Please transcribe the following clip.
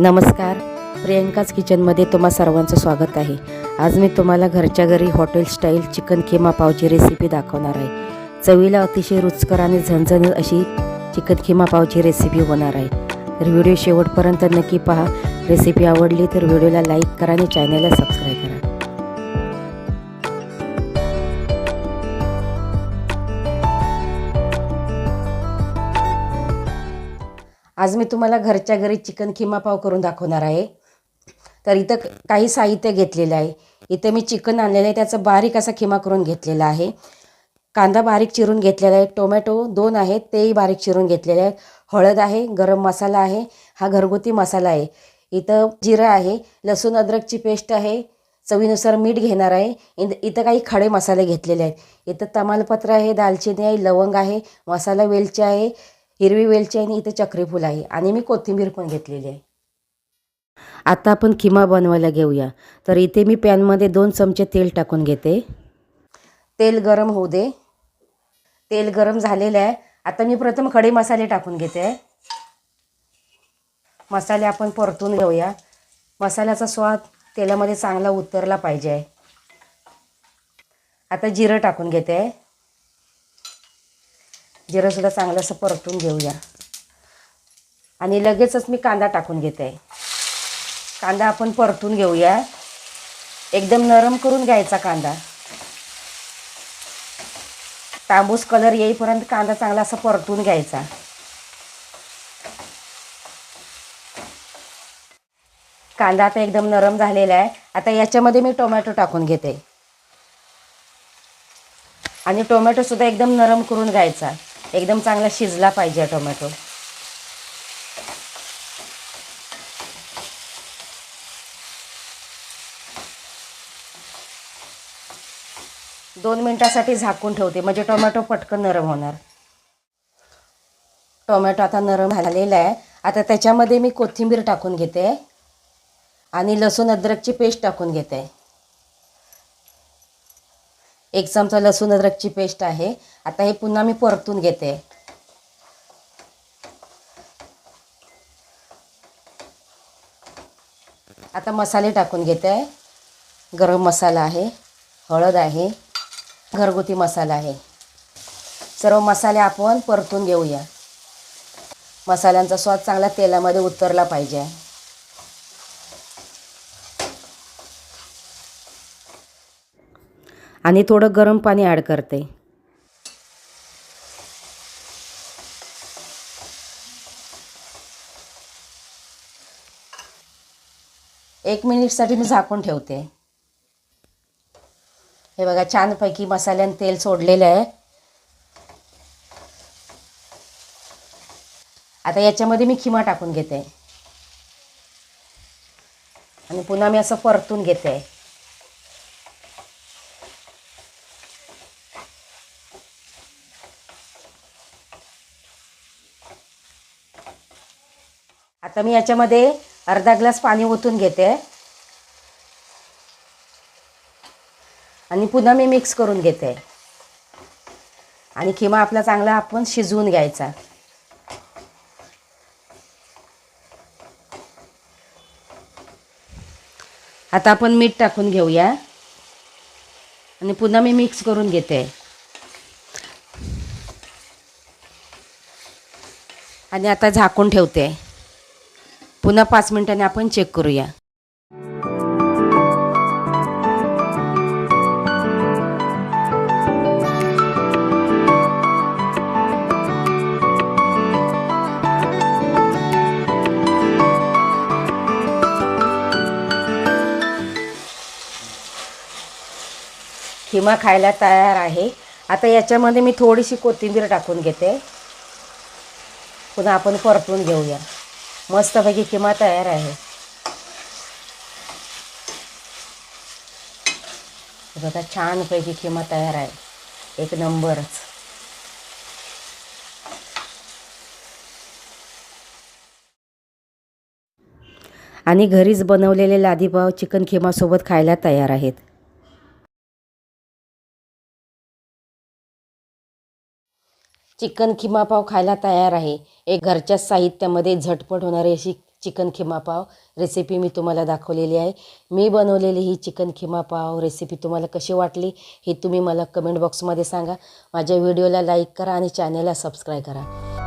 नमस्कार. प्रियंकाच किचनमध्ये तुम्हा सर्वांचं स्वागत आहे. आज मी तुम्हाला घरच्या घरी हॉटेल स्टाईल चिकन किमा पावची रेसिपी दाखवणार आहे. चवीला अतिशय रुचकर आणि झणझणीत अशी चिकन किमा पावची रेसिपी होणार आहे. तर व्हिडिओ शेवटपर्यंत नक्की पहा. रेसिपी आवडली तर व्हिडिओला लाईक करा आणि चॅनलला सबस्क्राईब करा. आज मी तुम्हाला घरच्या घरी चिकन खिमापाव करून दाखवणार आहे. तर इथं काही साहित्य घेतलेलं आहे. इथं मी चिकन आणलेलं आहे. त्याचा बारीक असा खिमा करून घेतलेला आहे. कांदा बारीक चिरून घेतलेला आहे. टोमॅटो दोन आहेत. तेही बारीक चिरून घेतलेले आहेत. हळद आहे. गरम मसाला आहे. हा घरगुती मसाला आहे. इथं जिरं आहे. लसूण अद्रकची पेस्ट आहे. चवीनुसार मीठ घेणार आहे. इन इथं काही खडे मसाले घेतलेले आहेत. इथं तमालपत्र आहे. दालचिनी आहे. लवंग आहे. मसाला वेलची आहे. हिरवी वेलची आहे आणि इथे चक्रीफूल आहे. आणि मी कोथिंबीर पण घेतलेली आहे. आता आपण किमा बनवायला घेऊया. तर इथे मी पॅनमध्ये दोन चमचे तेल टाकून घेते. तेल गरम होऊ दे. तेल गरम झालेलं आहे. आता मी प्रथम खडे मसाले टाकून घेते. मसाले आपण परतून घेऊया. मसाल्याचा स्वाद तेलामध्ये चांगला उतरला पाहिजे. आता जिरं टाकून घेते. जिरंसुद्धा चांगलं असं परतून घेऊया. आणि लगेचच मी कांदा टाकून घेते. कांदा आपण परतून घेऊया. एकदम नरम करून घ्यायचा कांदा. तांबूस कलर येईपर्यंत कांदा चांगला असा परतून घ्यायचा. कांदा आता एकदम नरम झालेला आहे. आता याच्यामध्ये मी टोमॅटो टाकून घेते. आणि टोमॅटोसुद्धा एकदम नरम करून घ्यायचा. एकदम चांगला शिजला पाहिजे टोमॅटो. दोन मिनटासाठी झाकून ठेवते म्हणजे टोमॅटो पटकन नरम होणार. टोमॅटो आता नरम झालेला आहे. आता त्याच्यामध्ये मी कोथिंबीर टाकून घेते आणि लसूण अद्रकची पेस्ट टाकून घेते. एक चमचा लसूण अद्रकची पेस्ट आहे. आता हे पुन्हा मी परतून घेते. आता मसाले टाकून घेते. गरम मसाला आहे हळद आहे घरगुती मसाला आहे. सर्व मसाले आपण परतून घेऊया. मसाल्यांचा स्वाद चांगला तेलामध्ये उतरला पाहिजे. आणि थोडं गरम पाणी ॲड करते. एक मिनिटसाठी मी झाकून ठेवते. हे बघा छानपैकी मसाल्यानं तेल सोडलेलं आहे. आता याच्यामध्ये मी खिमा टाकून घेते. आणि पुन्हा मी असं परतून घेते. आता मी याच्यामध्ये अर्धा ग्लास पाणी ओतून घेते. आणि पुन्हा मी मिक्स करून घेते. आणि किमा आपला चांगला आपण शिजवून घ्यायचा. आता आपण मीठ टाकून घेऊया. आणि पुन्हा मी मिक्स करून घेते. आणि आता झाकून ठेवते. पुन्हा पाच मिनिटांनी आपण चेक करूया. किमा खायला तयार आहे. आता याच्यामध्ये मी थोडीशी कोथिंबीर टाकून घेते. पुन्हा आपण परतून घेऊया. मस्तपैकी किमा तयार आहे. बघा छानपैकी किमा तयार आहे. एक नंबरच. आणि घरीच बनवलेले लादीपाव चिकन खिमासोबत खायला तयार आहेत. चिकन खिमा पाव खायला तयार आहे. एक घरच्या साहित्यामध्ये झटपट होणारी अशी चिकन खिमा पाव रेसिपी मी तुम्हाला दाखवलेली आहे. मी बनवलेली ही चिकन खिमा पाव रेसिपी तुम्हाला कशी वाटली हे तुम्ही मला कमेंट बॉक्समध्ये सांगा. माझ्या व्हिडिओला लाईक करा आणि चॅनलला सबस्क्राईब करा.